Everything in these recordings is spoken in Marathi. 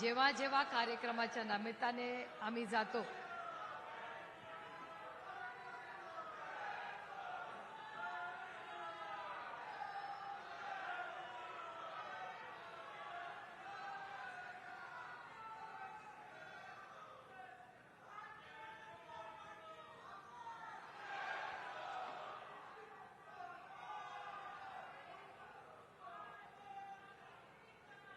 जेव्हा जेव्हा कार्यक्रमाच्या निमित्ताने आम्ही जातो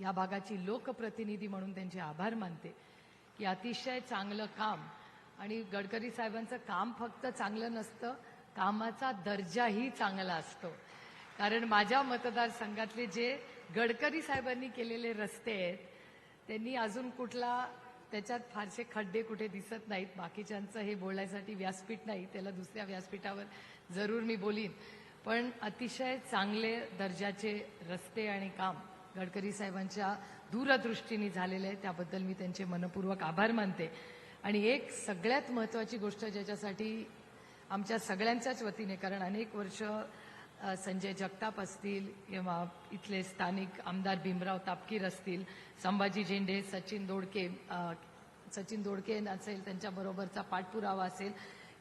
या भागाची लोकप्रतिनिधी म्हणून त्यांचे आभार मानते. की अतिशय चांगलं काम आणि गडकरी साहेबांचं काम फक्त चांगलं नसतं कामाचा दर्जाही चांगला असतो. कारण माझ्या मतदारसंघातले जे गडकरी साहेबांनी केलेले रस्ते आहेत त्यांनी अजून कुठला त्याच्यात फारसे खड्डे कुठे दिसत नाहीत बाकीच्यांचं हे बोलण्यासाठी व्यासपीठ नाही त्याला दुसऱ्या व्यासपीठावर जरूर मी बोलीन. पण अतिशय चांगले दर्जाचे रस्ते आणि काम गडकरी साहेबांच्या दूरदृष्टीने झालेले आहे. त्याबद्दल मी त्यांचे मनपूर्वक आभार मानते. आणि एक सगळ्यात महत्वाची गोष्ट ज्याच्यासाठी आमच्या सगळ्यांच्याच वतीने कारण अनेक वर्ष संजय जगताप असतील किंवा इथले स्थानिक आमदार भीमराव तापकीर असतील संभाजी झेंडे सचिन दोडके सचिन दोडके असेल त्यांच्याबरोबरचा पाठपुरावा असेल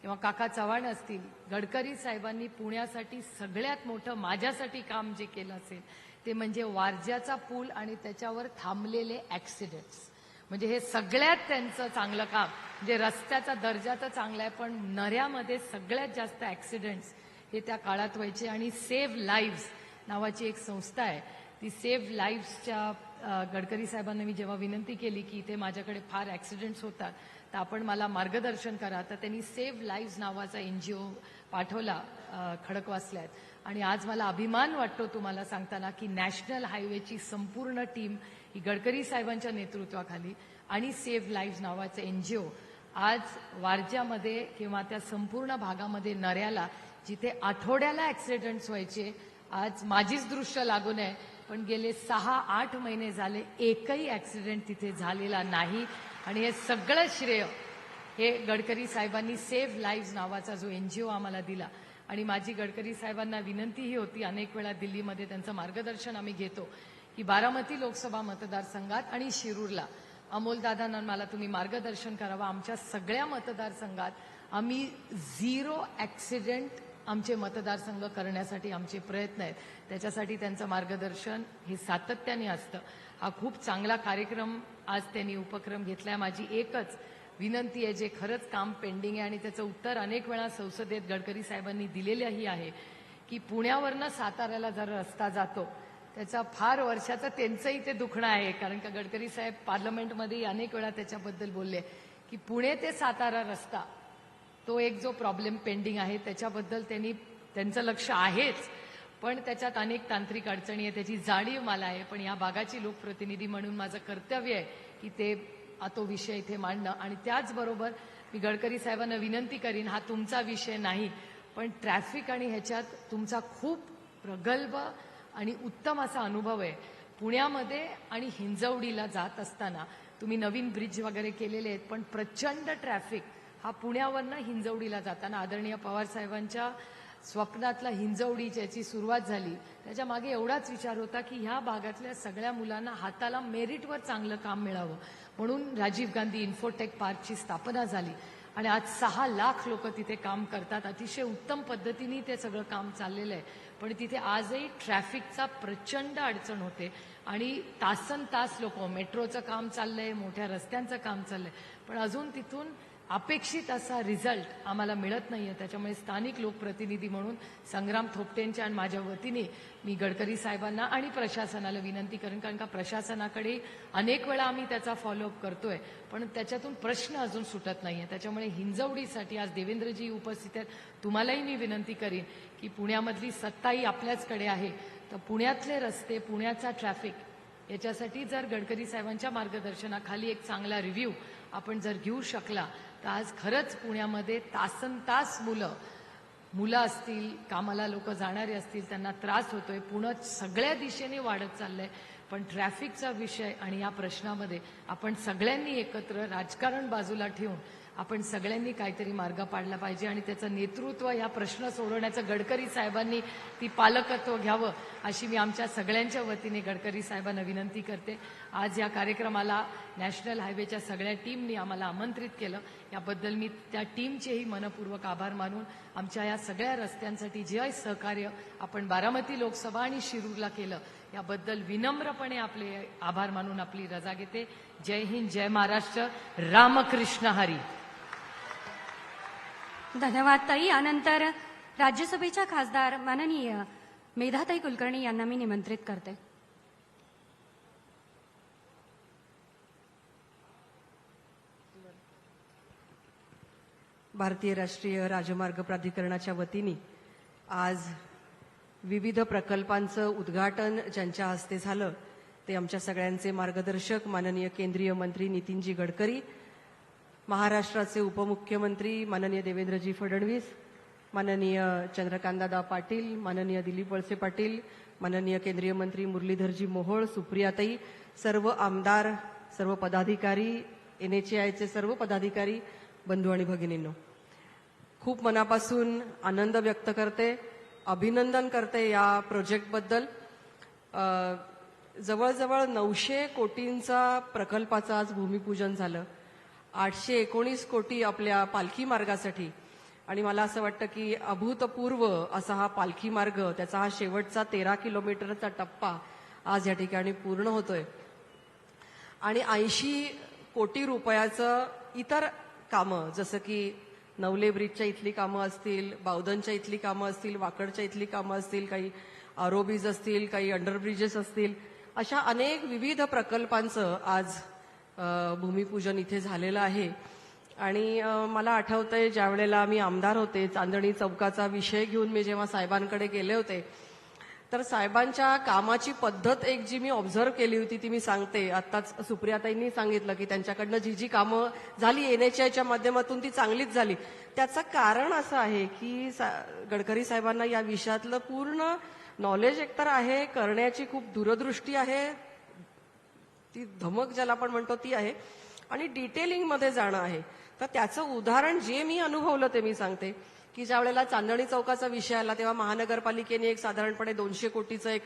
किंवा काका चव्हाण असतील गडकरी साहेबांनी पुण्यासाठी सगळ्यात मोठं माझ्यासाठी काम जे केलं असेल ते म्हणजे वारज्याचा पूल आणि त्याच्यावर थांबलेले ऍक्सिडेंट्स म्हणजे हे सगळ्यात त्यांचं चांगलं काम. म्हणजे रस्त्याचा दर्जा तर चांगला आहे पण नऱ्यामध्ये सगळ्यात जास्त ऍक्सिडेंट्स हे त्या काळात व्हायचे. आणि सेव्ह लाईव्स नावाची एक संस्था आहे. ती सेव्ह लाईव्सच्या गडकरी साहेबांना मी जेव्हा विनंती केली की इथे माझ्याकडे फार ऍक्सिडेंट्स होतात तर आपण मला मार्गदर्शन करा. तर त्यांनी सेव्ह लाईव्ह नावाचा एन जी ओ पाठवला खडकवासल्यात. आणि आज मला अभिमान वाटतो तुम्हाला सांगताना की नॅशनल हायवेची संपूर्ण टीम ही गडकरी साहेबांच्या नेतृत्वाखाली आणि सेव्ह लाईव्ह नावाचं ओ आज वारज्यामध्ये किंवा त्या संपूर्ण भागामध्ये नऱ्याला जिथे आठवड्याला ऍक्सिडेंट्स व्हायचे आज माझीच दृश्य लागून आहे. पण गेले सहा आठ महिने झाले एकही ऍक्सिडेंट तिथे झालेला नाही. आणि हे सगळं श्रेय हे गडकरी साहेबांनी सेव्ह लाईव्ह नावाचा जो एनजीओ आम्हाला दिला. आणि माझी गडकरी साहेबांना विनंतीही होती अनेक वेळा दिल्लीमध्ये त्यांचं मार्गदर्शन आम्ही घेतो की बारामती लोकसभा मतदारसंघात आणि शिरूरला. अमोलदादांना मला तुम्ही मार्गदर्शन करावं. आमच्या सगळ्या मतदारसंघात आम्ही झिरो ऍक्सिडेंट आमचे मतदारसंघ करण्यासाठी आमचे प्रयत्न आहेत. त्याच्यासाठी त्यांचं मार्गदर्शन हे सातत्याने असतं. हा खूप चांगला कार्यक्रम आज त्यांनी उपक्रम घेतलाय. माझी एकच विनंती आहे जे खरंच काम पेंडिंग आहे आणि त्याचं उत्तर अनेक वेळा संसदेत गडकरी साहेबांनी दिलेलंही आहे की पुण्यावरनं साताऱ्याला जर रस्ता जातो त्याचा फार वर्षाचं त्यांचंही ते दुखणं आहे. कारण का गडकरी साहेब पार्लमेंटमध्ये अनेक वेळा त्याच्याबद्दल बोलले की पुणे ते सातारा रस्ता तो एक जो प्रॉब्लेम पेंडिंग आहे त्याच्याबद्दल त्यांनी त्यांचं लक्ष आहेच. पण त्याच्यात अनेक तांत्रिक अडचणी आहे त्याची जाणीव मला आहे. पण या भागाची लोकप्रतिनिधी म्हणून माझं कर्तव्य आहे की ते तो विषय इथे मांडणं. आणि त्याचबरोबर मी गडकरी साहेबांना विनंती करीन हा तुमचा विषय नाही पण ट्रॅफिक आणि ह्याच्यात तुमचा खूप प्रगल्भ आणि उत्तम असा अनुभव आहे. पुण्यामध्ये आणि हिंजवडीला जात असताना तुम्ही नवीन ब्रिज वगैरे केलेले आहेत पण प्रचंड ट्रॅफिक हा पुण्यावरनं हिंजवडीला जाताना आदरणीय पवार साहेबांच्या स्वप्नातला हिंजवडी ज्याची सुरुवात झाली त्याच्यामागे एवढाच विचार होता की ह्या भागातल्या सगळ्या मुलांना हाताला मेरिटवर चांगलं काम मिळावं. म्हणून राजीव गांधी इन्फोटेक पार्कची स्थापना झाली आणि आज सहा लाख लोक तिथे काम करतात. अतिशय उत्तम पद्धतीने ते सगळं काम चाललेलं आहे. पण तिथे आजही ट्रॅफिकचा प्रचंड अडचण होते आणि तासन तास लोक मेट्रोचं काम चाललंय मोठ्या रस्त्यांचं काम चाललंय. पण अजून तिथून अपेक्षित असा रिझल्ट आम्हाला मिळत नाहीये. त्याच्यामुळे स्थानिक लोकप्रतिनिधी म्हणून संग्राम थोपटेंच्या आणि माझ्या वतीने मी गडकरी साहेबांना आणि प्रशासनाला विनंती करेन कारण का प्रशासनाकडे अनेक वेळा आम्ही त्याचा फॉलोअप करतोय. पण त्याच्यातून प्रश्न अजून सुटत नाहीये. त्याच्यामुळे हिंजवडीसाठी आज देवेंद्रजी उपस्थित आहेत. तुम्हालाही मी विनंती करीन की पुण्यामधली सत्ताही आपल्याचकडे आहे. तर पुण्यातले रस्ते पुण्याचा ट्रॅफिक याच्यासाठी जर गडकरी साहेबांच्या मार्गदर्शनाखाली एक चांगला रिव्ह्यू आपण जर घेऊ शकला तर आज खरंच पुण्यामध्ये तासन तास मुलं मुलं असतील कामाला लोक जाणारे असतील त्यांना त्रास होतोय. पुणे सगळ्या दिशेने वाढत चाललंय. पण ट्रॅफिकचा विषय आणि या प्रश्नामध्ये आपण सगळ्यांनी एकत्र राजकारण बाजूला ठेवून आपण सगळ्यांनी काहीतरी मार्ग पाडला पाहिजे आणि त्याचं नेतृत्व या प्रश्न सोडवण्याचं गडकरी साहेबांनी ती पालकत्व घ्यावं अशी मी आमच्या सगळ्यांच्या वतीने गडकरी साहेबांना विनंती करते. आज या कार्यक्रमाला नॅशनल हायवेच्या सगळ्या टीमनी आम्हाला आमंत्रित केलं. याबद्दल मी त्या टीमचेही मनपूर्वक आभार मानून आमच्या या सगळ्या रस्त्यांसाठी जे सहकार्य आपण बारामती लोकसभा आणि शिरूरला केलं. याबद्दल विनम्रपणे आपले आभार मानून आपली रजा घेते. जय हिंद जय महाराष्ट्र. रामकृष्ण हरी. धन्यवाद ताई यानंतर राज्यसभेच्या खासदार माननीय मेधाताई कुलकर्णी यांना मी निमंत्रित करते. भारतीय राष्ट्रीय राजमार्ग प्राधिकरणाच्या वतीने आज विविध प्रकल्पांचं उद्घाटन ज्यांच्या हस्ते झालं ते आमच्या सगळ्यांचे मार्गदर्शक माननीय केंद्रीय मंत्री नितीनजी गडकरी महाराष्ट्राचे उपमुख्यमंत्री माननीय देवेंद्रजी फडणवीस माननीय चंद्रकांतदादा पाटील माननीय दिलीप वळसे पाटील माननीय केंद्रीय मंत्री मुरलीधरजी मोहोळ सुप्रियाताई सर्व आमदार सर्व पदाधिकारी एन एच आयचे सर्व पदाधिकारी बंधू आणि भगिनींनो खूप मनापासून आनंद व्यक्त करते अभिनंदन करते या प्रोजेक्टबद्दल. जवळजवळ नऊशे कोटींचा प्रकल्पाचं आज भूमिपूजन झालं. आठशे एकोणीस कोटी आपल्या पालखी मार्गासाठी. आणि मला असं वाटतं की अभूतपूर्व असा हा पालखी मार्ग त्याचा हा शेवटचा तेरा किलोमीटरचा टप्पा आज या ठिकाणी पूर्ण होतोय. आणि ऐंशी कोटी रुपयाचं इतर कामं जसं की नवले ब्रिजच्या इथली कामं असतील बावधनच्या इथली कामं असतील वाकडच्या इथली कामं असतील काही आरोबीज असतील काही अंडरब्रिजेस असतील अशा अनेक विविध प्रकल्पांचं आज भूमिपूजन इथे झालेलं आहे. आणि मला आठवतंय ज्या वेळेला मी आमदार होते चांदणी चौकाचा विषय घेऊन मी जेव्हा साहेबांकडे गेले होते तर साहेबांच्या कामाची पद्धत एक जी मी ऑब्झर्व केली होती ती मी सांगते. आत्ताच सुप्रियाताईंनी सांगितलं की त्यांच्याकडनं जी जी कामं झाली एन एच आयच्या माध्यमातून ती चांगलीच झाली. त्याचं कारण असं आहे की सा- गडकरी साहेबांना या विषयातलं पूर्ण नॉलेज एकतर आहे करण्याची खूप दूरदृष्टी आहे ती धमक ज्याला आपण म्हणतो ती आहे. आणि डिटेलिंगमध्ये जाणं आहे. तर त्याचं उदाहरण जे मी अनुभवलं ते मी सांगते. की ज्या वेळेला चांदणी चौकाचा विषय आला तेव्हा महानगरपालिकेने एक साधारणपणे दोनशे कोटीचा एक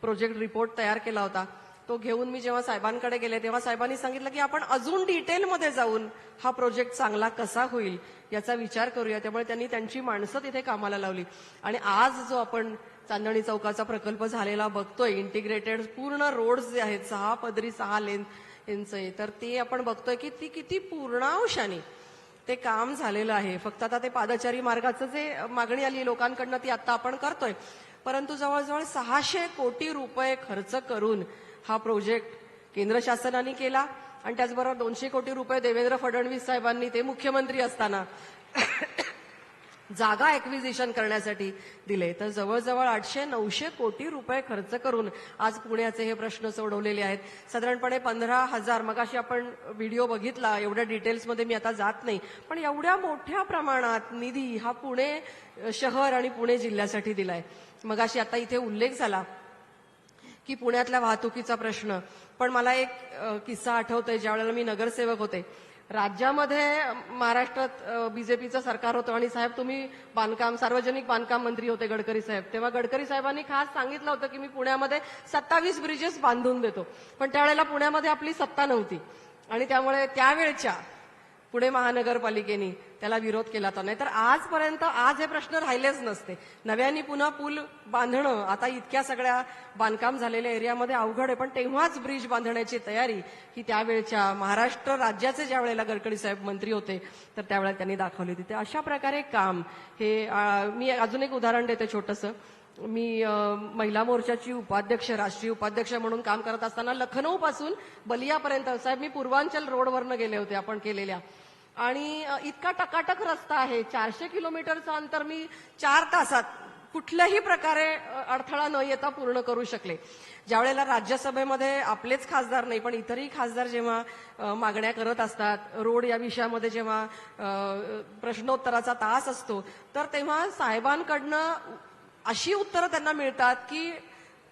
प्रोजेक्ट रिपोर्ट तयार केला होता. तो घेऊन मी जेव्हा साहेबांकडे गेले तेव्हा साहेबांनी सांगितलं की आपण अजून डिटेलमध्ये जाऊन हा प्रोजेक्ट चांगला कसा होईल याचा विचार करूया. त्यामुळे त्यांनी त्यांची माणसं तिथे कामाला लावली. आणि आज जो आपण चांदणी चौकाचा प्रकल्प झालेला बघतोय. इंटिग्रेटेड पूर्ण रोड्स जे आहेत सहा पदरी सहा लेन यांचे तर ते आपण बघतोय की ती किती पूर्णांशाने ते काम झालेलं आहे. फक्त आता ते पादचारी मार्गाचं जे मागणी आली लोकांकडनं ती आता आपण करतोय. परंतु जवळजवळ सहाशे कोटी रुपये खर्च करून हा प्रोजेक्ट केंद्र शासनाने केला. आणि त्याचबरोबर दोनशे कोटी रुपये देवेंद्र फडणवीस साहेबांनी ते मुख्यमंत्री असताना जागा एक्विजिशन करण्यासाठी दिले. तर जवळजवळ आठशे नऊशे कोटी रुपये खर्च करून आज पुण्याचे हे प्रश्न सोडवलेले आहेत. साधारणपणे पंधरा हजार मगाशी आपण व्हिडिओ बघितला एवढ्या डिटेल्समध्ये मी आता जात नाही. पण एवढ्या मोठ्या प्रमाणात निधी हा पुणे शहर आणि पुणे जिल्ह्यासाठी दिलाय. मगाशी आता इथे उल्लेख झाला की पुण्यातल्या वाहतुकीचा प्रश्न. पण मला एक किस्सा आठवतोय. ज्या वेळेला मी नगरसेवक होते राज्यामध्ये महाराष्ट्रात बीजेपीचं सरकार होतं आणि साहेब तुम्ही बांधकाम सार्वजनिक बांधकाम मंत्री होते गडकरी साहेब. तेव्हा गडकरी साहेबांनी खास सांगितलं होतं की मी पुण्यामध्ये सत्तावीस ब्रिजेस बांधून देतो. पण त्यावेळेला पुण्यामध्ये आपली सत्ता नव्हती. आणि त्यामुळे त्यावेळच्या पुणे महानगरपालिकेने त्याला विरोध केला होता. नाही तर आजपर्यंत आज हे प्रश्न राहिलेच नसते. नव्याने पुन्हा पूल बांधणं आता इतक्या सगळ्या बांधकाम झालेल्या एरियामध्ये अवघड आहे. पण तेव्हाच ब्रिज बांधण्याची तयारी ही त्यावेळच्या महाराष्ट्र राज्याचे ज्या वेळेला गडकरी साहेब मंत्री होते तर त्यावेळेला त्यांनी दाखवली होती. ते अशा प्रकारे काम हे मी अजून एक उदाहरण देते छोटंसं. मी महिला मोर्चाची उपाध्यक्ष राष्ट्रीय उपाध्यक्ष म्हणून काम करत असताना लखनौ पासून बलियापर्यंत साहेब मी पूर्वांचल रोडवरनं गेले होते आपण केलेल्या. आणि इतका टकाटक रस्ता आहे चारशे किलोमीटरचं अंतर मी चार तासात कुठल्याही प्रकारे अडथळा न येता पूर्ण करू शकले. ज्यावेळेला राज्यसभेमध्ये आपलेच खासदार नाही पण इतरही खासदार जेव्हा मागण्या करत असतात रोड या विषयामध्ये जेव्हा प्रश्नोत्तराचा तास असतो तर तेव्हा साहेबांकडनं अशी उत्तरं त्यांना मिळतात की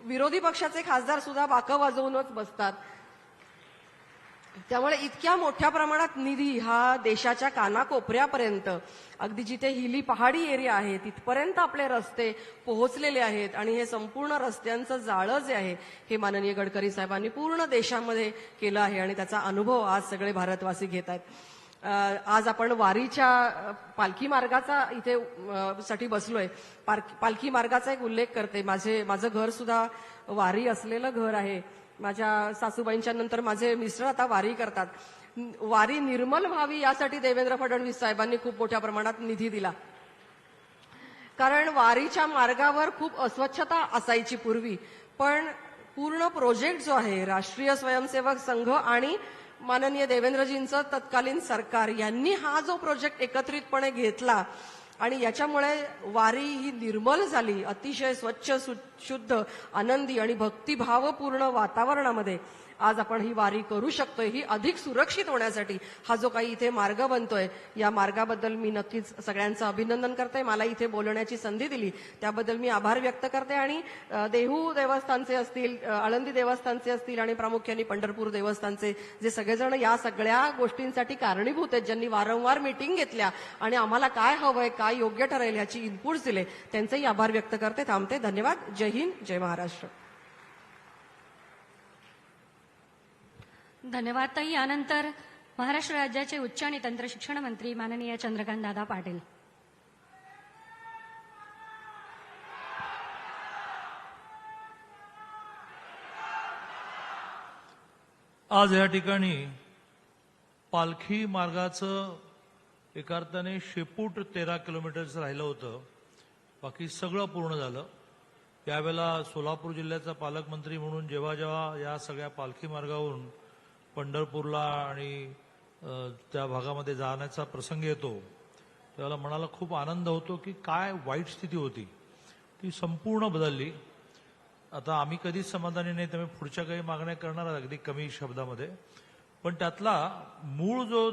विरोधी पक्षाचे खासदार सुद्धा बाकं वाजवूनच बसतात. त्यामुळे इतक्या मोठ्या प्रमाणात निधी हा देशाच्या कानाकोपऱ्यापर्यंत अगदी जिथे हिली पहाडी एरिया आहे तिथपर्यंत आपले रस्ते पोहोचलेले आहेत आणि हे संपूर्ण रस्त्यांचं जाळं जे आहे हे माननीय गडकरी साहेबांनी पूर्ण देशामध्ये केलं आहे आणि त्याचा अनुभव आज सगळे भारतवासी घेत आहेत. आज आपण वारीच्या पालखी मार्गाचा इथे साठी बसलोय. पालखी मार्गाचा एक उल्लेख करते. माझे माझं घर सुद्धा वारी असलेलं घर आहे. माझ्या सासूबाईंच्या नंतर माझे मिस्टर आता वारी करतात. वारी निर्मल व्हावी यासाठी देवेंद्र फडणवीस साहेबांनी खूप मोठ्या प्रमाणात निधी दिला. कारण वारीच्या मार्गावर खूप अस्वच्छता असायची पूर्वी. पण पूर्ण प्रोजेक्ट जो आहे राष्ट्रीय स्वयंसेवक संघ आणि माननीय देवेंद्रजींचं तत्कालीन सरकार. यांनी हा जो प्रोजेक्ट एकत्रितपणे घेतला आणि याच्यामुळे वारी ही निर्मल झाली. अतिशय स्वच्छ शुद्ध आनंदी आणि भक्तिभावपूर्ण वातावरणामध्ये. आज आपण ही वारी करू शकतोय ही अधिक सुरक्षित होण्यासाठी हा जो काही इथे मार्ग बनतोय या मार्गाबद्दल मी नक्कीच सगळ्यांचं अभिनंदन करते. मला इथे बोलण्याची संधी दिली. त्याबद्दल मी आभार व्यक्त करते आणि देहू देवस्थानचे असतील आळंदी देवस्थानचे असतील आणि प्रामुख्याने पंढरपूर देवस्थानचे जे सगळेजण या सगळ्या गोष्टींसाठी कारणीभूत आहेत ज्यांनी वारंवार मीटिंग घेतल्या आणि आम्हाला काय हवंय काय योग्य ठरेल याची इनपुट्स दिले त्यांचेही आभार व्यक्त करते. थांबते. धन्यवाद. जय हिंद. जय महाराष्ट्र. धन्यवाद ताई. यानंतर महाराष्ट्र राज्याचे उच्च आणि तंत्र शिक्षण मंत्री माननीय चंद्रकांत दादा पाटील. आज या ठिकाणी पालखी मार्गाचं एका अर्थाने शेपूट तेरा किलोमीटरचं राहिलं होतं. बाकी सगळं पूर्ण झालं. यावेळेला सोलापूर जिल्ह्याचा पालकमंत्री म्हणून जेव्हा जेव्हा या सगळ्या पालखी मार्गावरून पंढरपूरला आणि त्या भागामध्ये जाण्याचा प्रसंग येतो त्याला मनाला खूप आनंद होतो की काय वाईट स्थिती होती. ती संपूर्ण बदलली. आता आम्ही कधीच समाधानी नाही त्यामुळे पुढच्या काही मागण्या करणार अगदी कमी शब्दामध्ये. पण त्यातला मूळ जो